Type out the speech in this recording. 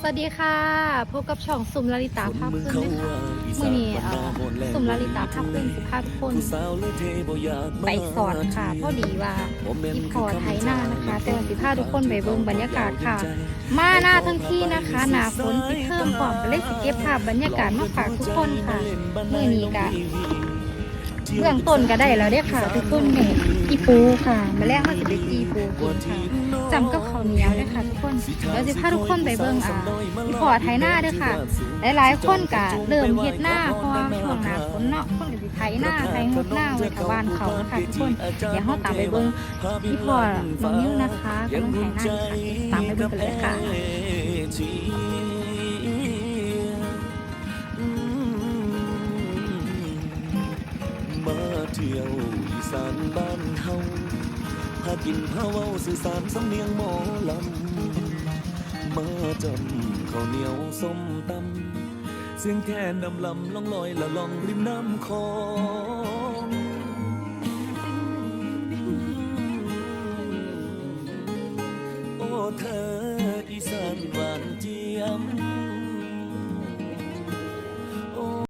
สวัสดีค่ะพบกับช่องสุมลลิตาภาพเพื่อนด้วยค่ะมื่อนี้เอ่อสุมลลิตาภาพเพื่อนสิพาทุกคนไปสอนค่ะพอดีว่าอีพอไทยหน้านะคะ แต่ว่าสิพาทุกคนไปเบิ่งบรรยากาศค่ะ มาหน้าทั้งที่นะคะหนาฝนสิเพิ่มความก็เลยสิเก็บภาพบรรยากาศมาฝากทุกคนค่ะมื่อนี้กะเบื้องต้นก็ได้แล้วเด้อค่ะทุกคนเนี่ยอีปูค่ะมาแรกมาสิเป็นอีปูกินค่ะจำกับข้าวเหนียวเด้อค่ะทุกคนเดี๋ยวสิพาทุกคนไปเบิ่งอ่าอีพอไทยหน้าเด้อค่ะ หลายๆคนก็เริ่มเฮ็ดหน้าเพราะว่าช่วงหน้าฝนเนาะคนก็สิไถหน้าไถงดหน้าไว้กับบ้านเขานะคะทุกคนเดี๋ยวเฮาตามไปเบิ่งพี่พอน้องนิ้วนะคะกำลังไถหน้าค่ะตามไปเบิ่งกันเลยค่ะมาเที่ยวอีสานบ้านเฮาากินพาเว้าสื่อสารสำเนียงหมอลำมาจำข้าวเหนียวส้มตำเสียงแค่นำลำล่องลอยละล่องริมน้ำคลองโอ้เธอ